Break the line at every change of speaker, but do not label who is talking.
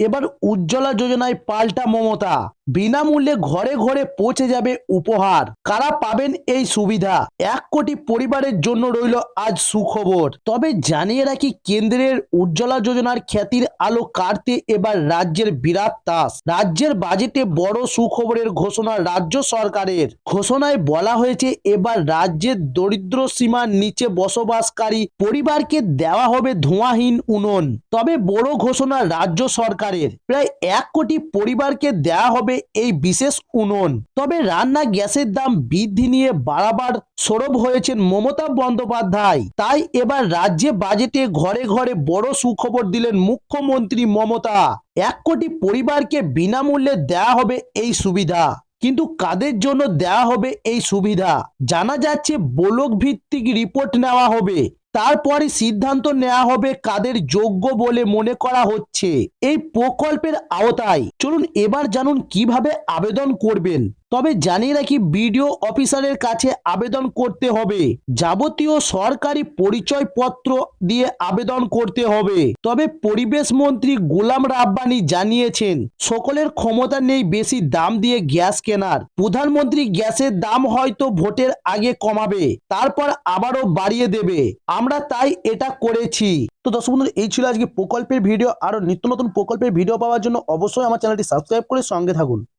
এবার উজ্জ্বলা যোজনায় পাল্টা মমতা। বিনামূল্যে ঘরে ঘরে পৌঁছে যাবে উপহার। কারা পাবেন এই সুবিধা? এক কোটি পরিবারের জন্য রইল আজ সুখবর। তবে জানিয়ে রাখি, কেন্দ্রের উজ্জ্বলা যোজনার খ্যাতির আলো কাটতে এবার রাজ্যের বিরাট তাস। রাজ্যের বাজেটে বড় সুখবরের ঘোষণা রাজ্য সরকারের। ঘোষণায় বলা হয়েছে, এবার রাজ্যের দরিদ্র সীমার নিচে বসবাসকারী পরিবারকে দেওয়া হবে ধোঁয়াহীন উনুন। তবে বড় ঘোষণা রাজ্য সরকারের। প্রায় এক কোটি পরিবারকে দেওয়া হবে এই বিশেষ উনুন। তবে রান্না গ্যাসের দাম বৃদ্ধি নিয়ে বারবার সরব হয়েছেন মমতা বন্দ্যোপাধ্যায়। তাই এবার রাজ্যে বাজেটে ঘরে ঘরে বড় সুখবর দিলেন মুখ্যমন্ত্রী মমতা। এক কোটি পরিবারকে বিনামূল্যে দেয়া হবে এই সুবিধা। কিন্তু কাদের জন্য দেওয়া হবে এই সুবিধা? জানা যাচ্ছে ব্লক ভিত্তিক রিপোর্ট নেওয়া হবে। তারপরে সিদ্ধান্ত নেওয়া হবে কাদের যোগ্য বলে মনে করা হচ্ছে। এই প্রকল্পের আওতায়। চলুন এবার জানুন কীভাবে আবেদন করবেন। তবে জানিয়ে রাখি, বিডিও অফিসারের কাছে আবেদন করতে হবে। যাবতীয় সরকারি পরিচয়পত্র দিয়ে আবেদন করতে হবে। তবে পরিবেশ মন্ত্রী গোলাম রাব্বানি জানিয়েছেন, সকলের ক্ষমতা নেই বেশি দাম দিয়ে গ্যাস কেনার। প্রধানমন্ত্রী গ্যাসের দাম হয়তো ভোটের আগে কমাবে, তারপর আবারও বাড়িয়ে দেবে। আমরা তাই এটা করেছি। তো দর্শক বন্ধু এই ছিল আজকে প্রকল্পের ভিডিও। আরও নিত্য নতুন প্রকল্পের ভিডিও পাওয়ার জন্য অবশ্যই আমার চ্যানেলটি সাবস্ক্রাইব করে সঙ্গে থাকুন।